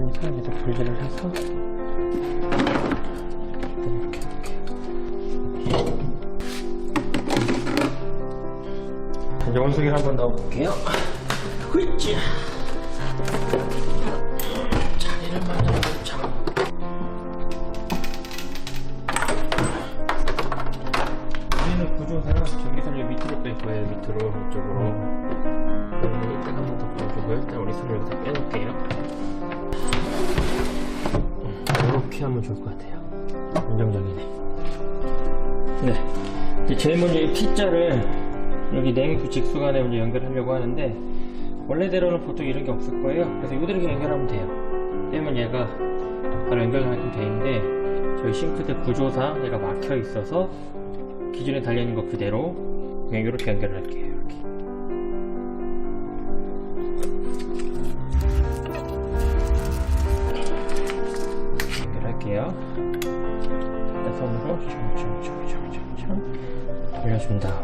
해서 이렇게 이렇게 이제 원숭이를 한번 넣어볼게요. 후이찌 자리를 만들어보자. 우리는 구조사랑 전기선을 밑으로 뺄 거예요. 밑으로 이쪽으로. 이따가 한번 더 보여주고요. 일단 우리 손을 여기다 빼놓을게요. 이렇게 하면 좋을 것 같아요. 안정적이네. 네. 이제 제일 먼저 이 T자를 여기 냉수 직수관에 먼저 연결하려고 하는데 원래대로는 보통 이런 게 없을 거예요. 그래서 이대로 연결하면 돼요. 빼면 얘가 바로 연결하게 돼 있는데 저희 싱크대 구조상 얘가 막혀 있어서 기존에 달려있는 거 그대로 그냥. 이렇게. 연결할게요.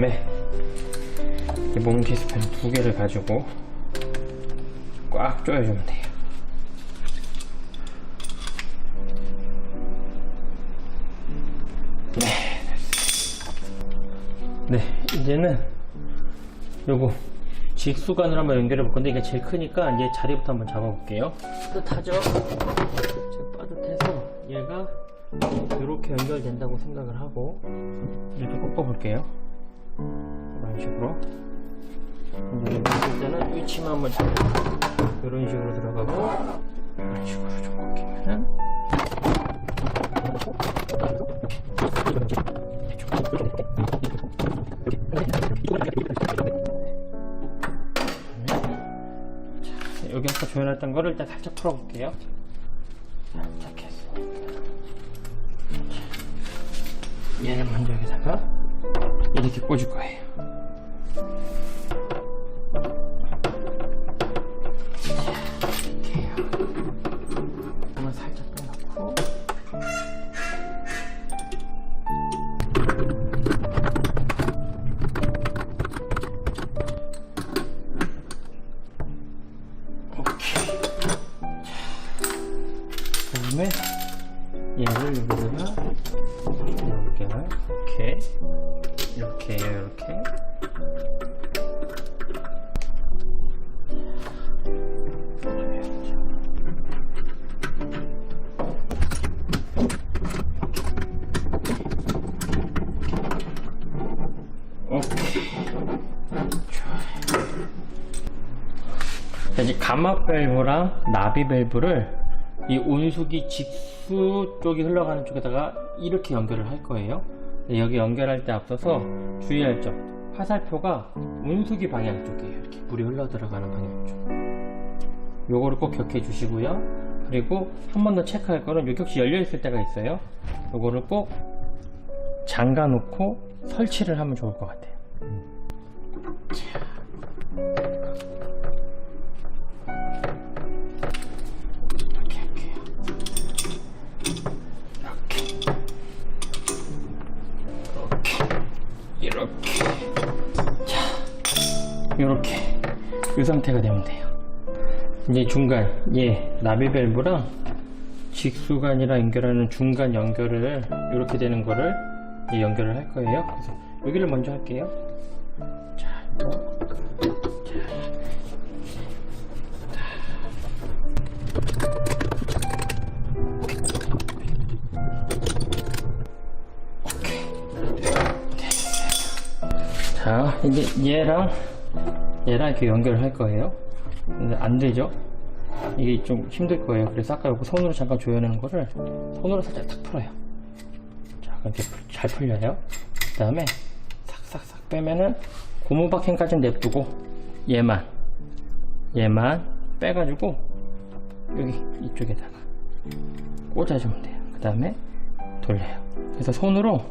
다음에 이 몽키스펜 두 개를 가지고 꽉 조여주면 돼요. 네, 이제는 요거 직수관을 한번 연결해 볼 건데 이게 제일 크니까 이제 자리부터 한번 잡아볼게요. 지금 빠듯해서 얘가 이렇게 연결된다고 생각을 하고 이렇게 꺾어볼게요. 이런 식으로. 이제 연결될 때는 위치만 잡고 이런 식으로 들어가고 이런 식으로 좀 꺾이면은 자, 여기 아까 조연했던 거를 일단 살짝 풀어볼게요. 살짝. 자, 얘를 먼저 여기다가 이렇게 이제 가마 밸브랑 나비 밸브를 이 온수기 직수 쪽이 흘러가는 쪽에다가 이렇게 연결을 할 거예요. 네, 여기 연결할 때 앞서서 주의할 점. 화살표가 온수기 방향 쪽이에요. 이렇게 물이 흘러 들어가는 방향 쪽. 요거를 꼭 기억해 주시고요. 그리고 한 번 더 체크할 거는 여기 혹시 열려 있을 때가 있어요. 요거를 꼭 잠가 놓고 설치를 하면 좋을 것 같아요. 이 상태가 되면 돼요. 이제 중간, 얘, 나비 밸브랑 직수관이랑 연결하는 중간 연결을, 이렇게 되는 거를 연결을 할 거예요. 그래서 여기를 먼저 할게요. 자, 이거. 자, 이제 얘랑 얘랑 이렇게 연결을 할 거예요. 근데 안 되죠? 이게 좀 힘들 거예요. 그래서 아까 이거 손으로 잠깐 조여내는 거를 손으로 살짝 탁 풀어요. 자, 이렇게 풀- 잘 풀려요. 그 다음에 싹싹싹 빼면은 고무박힌까지는 냅두고 얘만 얘만 빼가지고 여기 이쪽에다가 꽂아주면 돼요. 그 다음에 돌려요. 그래서 손으로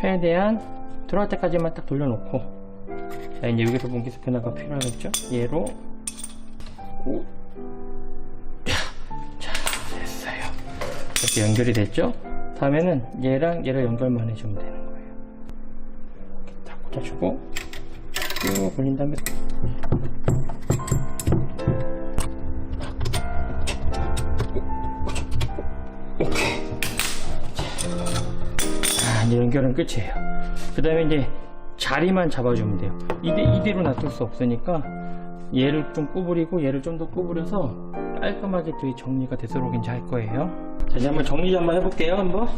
최대한 들어갈 때까지만 딱 돌려놓고 자 이제 여기서 분기 스패너가 필요하겠죠? 얘로 오. 자 됐어요 이렇게 연결이 됐죠? 다음에는 얘랑 얘를 연결만 해주면 되는 거예요 딱 꽂아주고 쭉 올린 다음에 오케이. 자, 이제 연결은 끝이에요. 그 다음에 이제 자리만 잡아주면 돼요. 이대, 이대로 놔둘 수 없으니까 얘를 좀 구부리고 얘를 좀 더 구부려서 깔끔하게 또 정리가 되도록 이제 할 거예요. 자, 이제 한번 정리 좀 한번 해볼게요. 한번.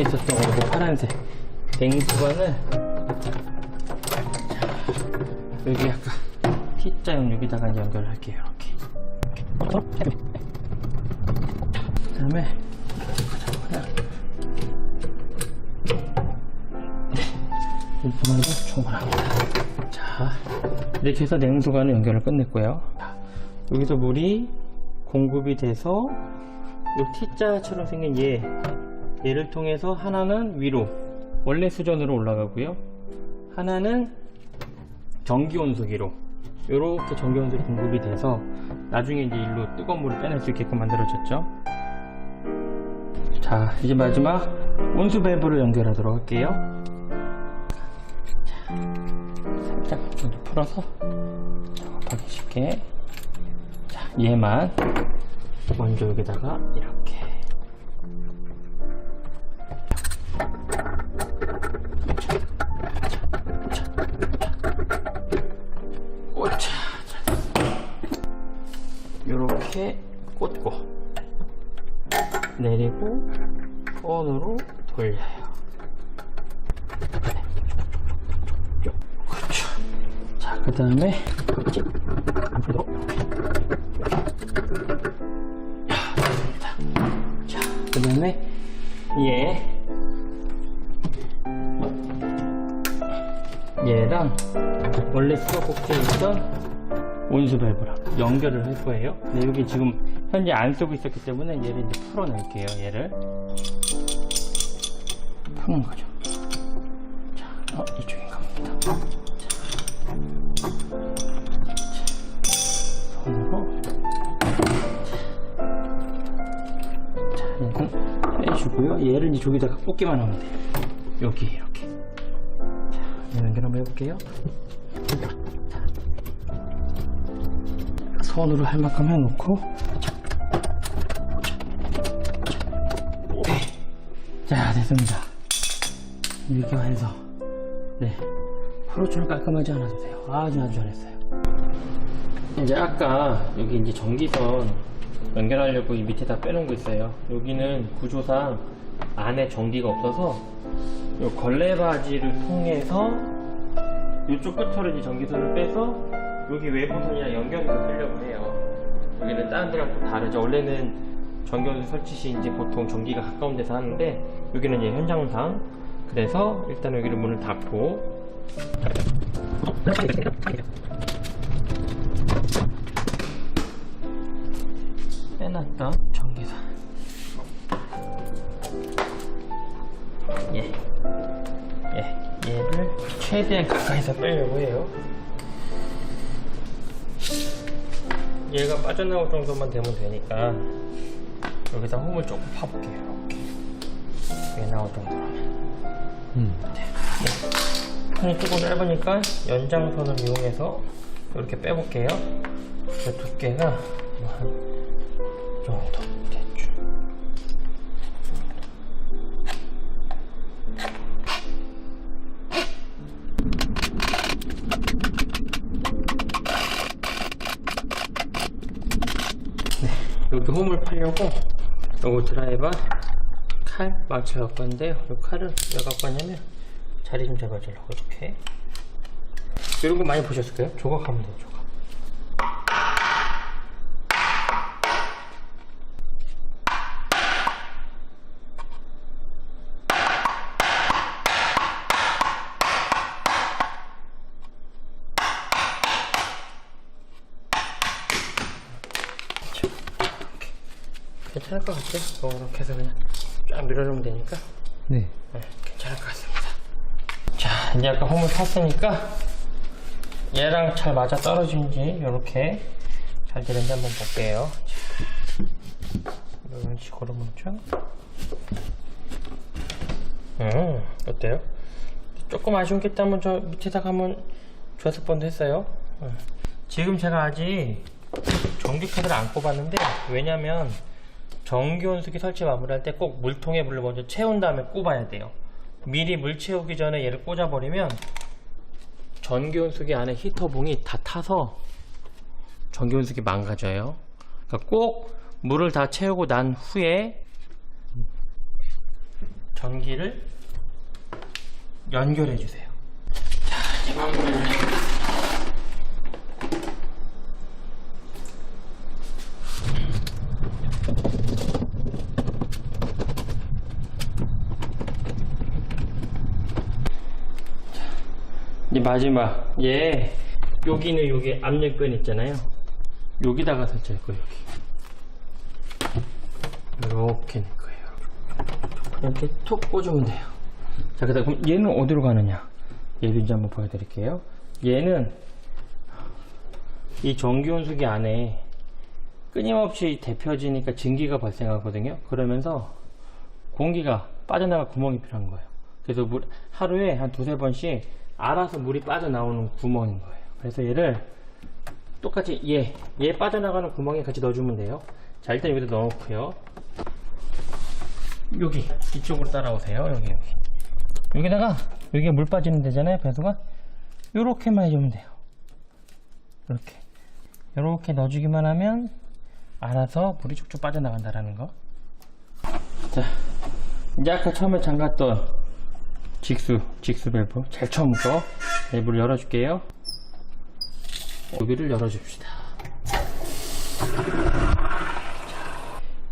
에 있었던 거고 파란색 냉수관을 자, 여기 약간 T자형 여기다가 연결할게요. 이렇게. 이렇게. 그 다음에 그냥 일부만도 충분합니다. 자, 이렇게 해서 냉수관을 연결을 끝냈고요. 자, 여기서 물이 공급이 돼서 이 T자처럼 생긴 얘 얘를 통해서 하나는 위로 원래 수전으로 올라가고요. 하나는 전기 온수기로 이렇게 전기 온수기 공급이 돼서 나중에 이제 일로 뜨거운 물을 빼낼 수 있게끔 만들어졌죠. 자, 이제 마지막 온수 밸브를 연결하도록 할게요. 자, 살짝 좀 풀어서 작업하기 쉽게. 자, 얘만 먼저 여기다가 이렇게. 오차. 요렇게 꽂고 내리고 손으로 돌려요. 쭉. 그렇죠. 자, 그 다음에 앞으로 자, 그 다음에 얘 원래 수도꼭지에 있던 온수 밸브랑 연결을 할 거예요. 근데 여기 지금 현재 안 쓰고 있었기 때문에 얘를 이제 풀어낼게요. 얘를 푸는 거죠. 자, 어, 이쪽인가 봅니다. 자, 손으로 자, 얘는 빼주고요. 얘를 이제 저기다가 꽂기만 하면 돼요. 여기 이렇게. 자, 얘 연결 한번 해볼게요. 손으로 할 만큼 해놓고. 자 됐습니다. 이렇게 해서. 네. 프로처럼 깔끔하지 않아도 돼요. 아주 아주 잘했어요. 이제 아까 여기 이제 전기선 연결하려고 이 밑에다 빼놓은 거 있어요. 여기는 구조상 안에 전기가 없어서 이 걸레바지를 통해서 이쪽 끝으로 이제 전기선을 빼서 여기 외부선이랑 연결해서 쓰려고 해요. 여기는 다른 데랑 또 다르죠. 원래는 전기선 설치 시 이제 보통 전기가 가까운 데서 하는데 여기는 이제 현장상 그래서 일단 여기를 문을 닫고 빼놨던 전기선 예. 최대한 가까이서 빼려고 해요. 얘가 빠져나올 정도만 되면 되니까 여기다 홈을 조금 파볼게요. 이렇게. 얘 나올 정도라면. 음. 손이 조금 짧으니까 연장선을 이용해서 이렇게 빼볼게요. 그 두께가 한이 정도 여기 홈을 파려고 요거 드라이버 칼 맞춰 갖고 왔는데요. 이 칼을 왜 갖고 왔냐면 자리 좀 잡아주려고 이렇게 이런 거 많이 보셨을 거예요. 조각하면 돼요. 괜찮을 것 같아요. 뭐 이렇게 해서 그냥 쫙 밀어주면 되니까 네. 네, 괜찮을 것 같습니다. 자, 이제 아까 홈을 탔으니까 얘랑 잘 맞아 떨어지는지 이렇게 잘 되는지 한번 볼게요. 자, 이런 식으로 먼저. 음, 어때요? 조금 아쉬운 게 있다면 저 밑에다가 한번 좋았을 뻔도 했어요. 음. 지금 제가 아직 전기 카드를 안 꼽았는데 왜냐면 전기 온수기 설치 마무리할 때 꼭 물통에 물을 먼저 채운 다음에 꼽아야 돼요. 미리 물 채우기 전에 얘를 꽂아버리면 전기 온수기 안에 히터봉이 다 타서 전기 온수기 망가져요. 그러니까 꼭 물을 다 채우고 난 후에 전기를 연결해 주세요. 자, 마지막 얘 여기는 여기 압력끈 있잖아요. 여기다가 설치할 거예요 여기. 이렇게 넣을 거예요. 이렇게 툭 꽂으면 돼요. 자 그다음 그럼 얘는 어디로 가느냐? 얘도 이제 한번 보여드릴게요. 얘는 이 전기온수기 안에 끊임없이 데펴지니까 증기가 발생하거든요. 그러면서 공기가 빠져나갈 구멍이 필요한 거예요. 그래서 물, 하루에 한 두세 번씩 알아서 물이 빠져나오는 구멍인 거예요. 그래서 얘를 똑같이 얘, 얘 빠져나가는 구멍에 같이 넣어주면 돼요. 자, 일단 여기다 넣어놓고요. 여기, 이쪽으로 따라오세요. 여기, 여기. 여기다가, 여기에 물 빠지는 데잖아요, 배수가. 요렇게만 해주면 돼요. 이렇게. 요렇게 넣어주기만 하면 알아서 물이 쭉쭉 빠져나간다라는 거. 자, 이제 아까 처음에 잠갔던 직수, 직수 밸브 제일 처음 거 밸브를 열어줄게요. 여기를 열어줍시다.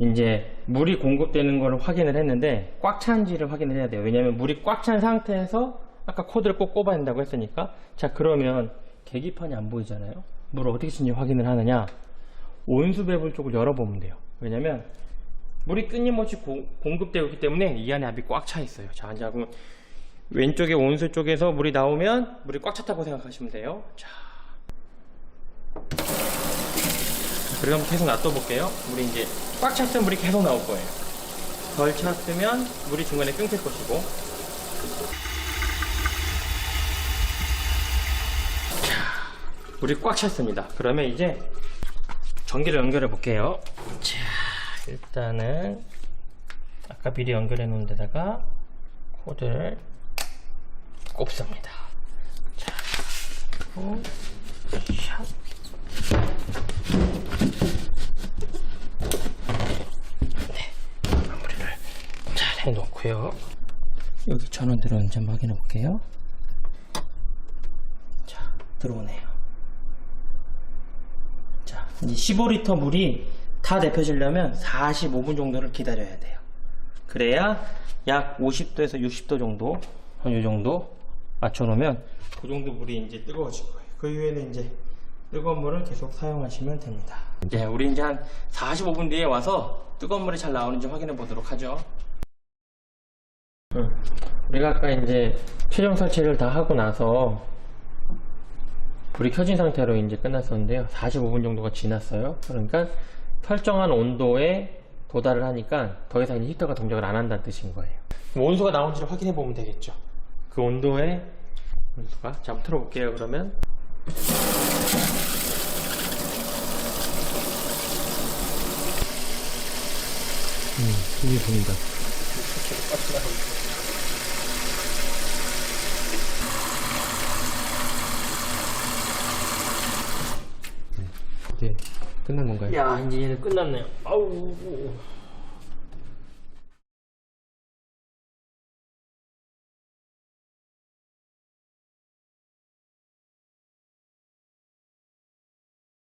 이제 물이 공급되는 걸 확인을 했는데 꽉 찬지를 확인을 해야 돼요. 왜냐면 물이 꽉 찬 상태에서 아까 코드를 꼭 꼽아야 된다고 했으니까 자 그러면 계기판이 안 보이잖아요. 물을 어떻게 친지 확인을 하느냐 온수 밸브 쪽을 열어보면 돼요. 왜냐면 물이 끊임없이 고- 공급되고 있기 때문에 이 안에 압이 꽉 차 있어요. 자, 이제 그럼 왼쪽에 온수 쪽에서 물이 나오면 물이 꽉 찼다고 생각하시면 돼요. 자. 그리고 한번 계속 놔둬 볼게요. 물이 이제 꽉 찼으면 물이 계속 나올 거예요. 덜 찼으면 물이 중간에 끊길 것이고. 자, 물이 꽉 찼습니다. 그러면 이제 전기를 연결해 볼게요. 자, 일단은 아까 미리 연결해 놓은 데다가 코드를 꼽습니다. 자, 그리고 샷. 네, 마무리를 잘 해놓고요. 여기 전원 들어오는지 한번 확인해 볼게요. 자, 들어오네요. 자, 이제 15리터 물이 다 데펴지려면 45분 정도를 기다려야 돼요. 그래야 약 50도에서 60도 정도, 한이 정도 맞춰놓으면 그 정도 물이 이제 뜨거워질 거예요. 그 이후에는 이제 뜨거운 물을 계속 사용하시면 됩니다. 이제 우리 이제 한 45분 뒤에 와서 뜨거운 물이 잘 나오는지 확인해 보도록 하죠. 응. 우리가 아까 이제 최종 설치를 다 하고 나서 불이 켜진 상태로 이제 끝났었는데요. 45분 정도가 지났어요. 그러니까 설정한 온도에 도달을 하니까 더 이상 히터가 동작을 안 한다는 뜻인 거예요. 온수가 나온지를 확인해 보면 되겠죠. 그 온도에 온수가 자 한번 틀어볼게요. 그러면 음, 이게 보인다. 이게 끝난 건가요? 야 이제 얘는 끝났네요. 아우.